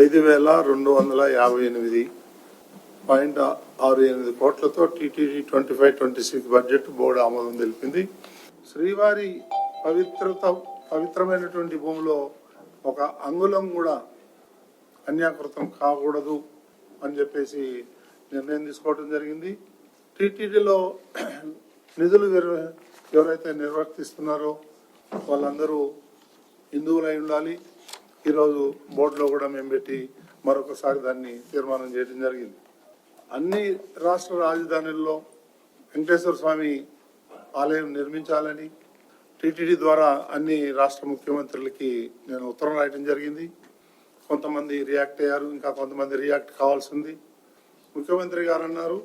ఐదు వేల రెండు వందల యాభై ఎనిమిది పాయింట్ ఆరు ఎనిమిది కోట్లతో TTD twenty five twenty six budget board ఆమోదం తెలిపింది. శ్రీవారి పవిత్రత పవిత్రమైనటువంటి భూమిలో ఒక అంగుళం కూడా అన్యాకృతం కాకూడదు అని చెప్పేసి నిర్ణయం తీసుకోవడం జరిగింది. టీటీడీలో నిధులు ఎవరైతే నిర్వర్తిస్తున్నారో వాళ్ళందరూ హిందువులై ఉండాలి. ఈరోజు బోర్డులో కూడా మేము పెట్టి మరొకసారి దాన్ని తీర్మానం చేయడం జరిగింది. అన్ని రాష్ట్ర రాజధానుల్లో వెంకటేశ్వర స్వామి ఆలయం నిర్మించాలని టీటీడీ ద్వారా అన్ని రాష్ట్ర ముఖ్యమంత్రులకి నేను ఉత్తరం రాయడం జరిగింది. కొంతమంది రియాక్ట్ అయ్యారు ఇంకా కొంతమంది రియాక్ట్ కావాల్సింది. ముఖ్యమంత్రి గారు అన్నారు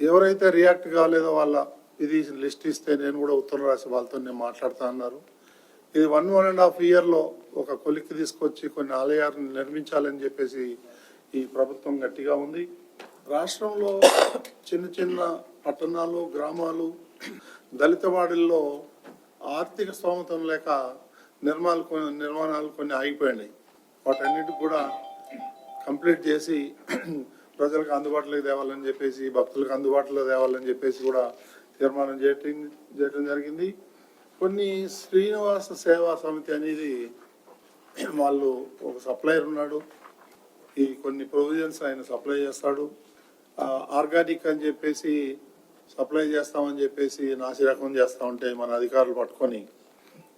ఎవరైతే రియాక్ట్ కాలేదో వాళ్ళ ఇది లిస్ట్ ఇస్తే నేను కూడా ఉత్తరం రాసి వాళ్ళతో నేను మాట్లాడుతా అన్నారు. ఇది వన్ వన్ అండ్ హాఫ్ ఇయర్లో ఒక కొలిక్కి తీసుకొచ్చి కొన్ని ఆలయాలను నిర్మించాలని చెప్పేసి ఈ ప్రభుత్వం గట్టిగా ఉంది. రాష్ట్రంలో చిన్న చిన్న పట్టణాలు గ్రామాలు దళితవాడల్లో ఆర్థిక స్తోమతం లేక నిర్మాణాలు కొన్ని నిర్మాణాలు కొన్ని ఆగిపోయినాయి. వాటన్నిటికి కూడా కంప్లీట్ చేసి ప్రజలకు అందుబాటులోకి తేవాలని చెప్పేసి భక్తులకు అందుబాటులో తేవాలని చెప్పేసి కూడా తీర్మానం చేయటం చేయటం జరిగింది. కొన్ని శ్రీనివాస సేవా సమితి అనేది వాళ్ళు ఒక సప్లయర్ ఉన్నాడు. ఈ కొన్ని ప్రొవిజన్స్ ఆయన సప్లై చేస్తాడు. ఆర్గానిక్ అని చెప్పేసి సప్లై చేస్తామని చెప్పేసి నాసిరకం చేస్తా ఉంటే మన అధికారులు పట్టుకొని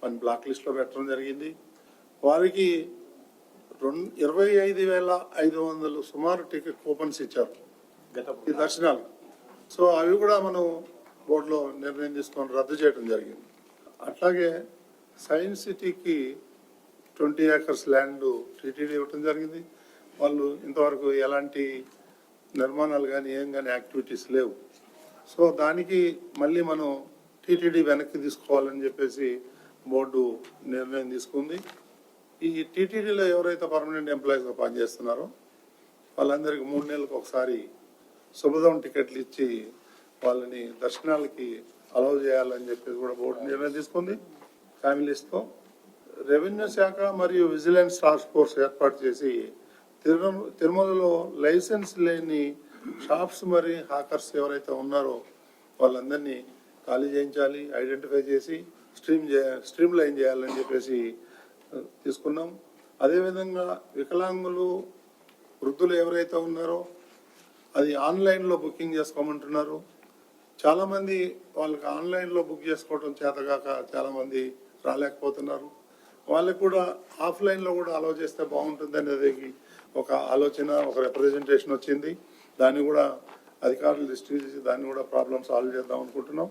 మన బ్లాక్ లిస్ట్లో పెట్టడం జరిగింది. వారికి రెండు ఇరవై ఐదు వేల ఐదు వందలు సుమారు టికెట్ కూపన్స్ ఇచ్చారు. ఈ దర్శనాలు. సో అవి కూడా మనం బోర్డులో నిర్ణయం తీసుకొని రద్దు చేయడం జరిగింది. అట్లాగే సైన్స్ సిటీకి ట్వంటీ ఏకర్స్ ల్యాండ్ టీటీడీ ఇవ్వటం జరిగింది. వాళ్ళు ఇంతవరకు ఎలాంటి నిర్మాణాలు కానీ ఏం కానీ యాక్టివిటీస్ లేవు. సో దానికి మళ్ళీ మనం టీటీడీ వెనక్కి తీసుకోవాలని చెప్పేసి బోర్డు నిర్ణయం తీసుకుంది. ఈ టీటీడీలో ఎవరైతే పర్మనెంట్ ఎంప్లాయీస్గా పనిచేస్తున్నారో వాళ్ళందరికీ మూడు నెలలకు ఒకసారి శుభదం టికెట్లు ఇచ్చి వాళ్ళని దర్శనాలకి అలౌ చేయాలని చెప్పేసి కూడా బోర్డు నిర్ణయం తీసుకుంది. ఫ్యామిలీస్తో రెవెన్యూ శాఖ మరియు విజిలెన్స్ టాస్క్ ఫోర్స్ ఏర్పాటు చేసి తిరుమల తిరుమలలో లైసెన్స్ లేని షాప్స్ మరి హాకర్స్ ఎవరైతే ఉన్నారో వాళ్ళందరినీ ఖాళీ చేయించాలి ఐడెంటిఫై చేసి స్ట్రీమ్ చే స్ట్రీమ్ లైన్ చేయాలని చెప్పేసి తీసుకున్నాం. అదేవిధంగా వికలాంగులు వృద్ధులు ఎవరైతే ఉన్నారో అది ఆన్లైన్లో బుకింగ్ చేసుకోమంటున్నారు. చాలామంది వాళ్ళకి ఆన్లైన్లో బుక్ చేసుకోవడం చేతగాక చాలామంది రాలేకపోతున్నారు. వాళ్ళకి కూడా ఆఫ్లైన్లో కూడా అలో చేస్తే బాగుంటుంది అనేది ఒక ఆలోచన ఒక రిప్రజెంటేషన్ వచ్చింది. దాన్ని కూడా అధికారులు దృష్టి చేసి దాన్ని కూడా ప్రాబ్లమ్ సాల్వ్ చేద్దాం అనుకుంటున్నాం.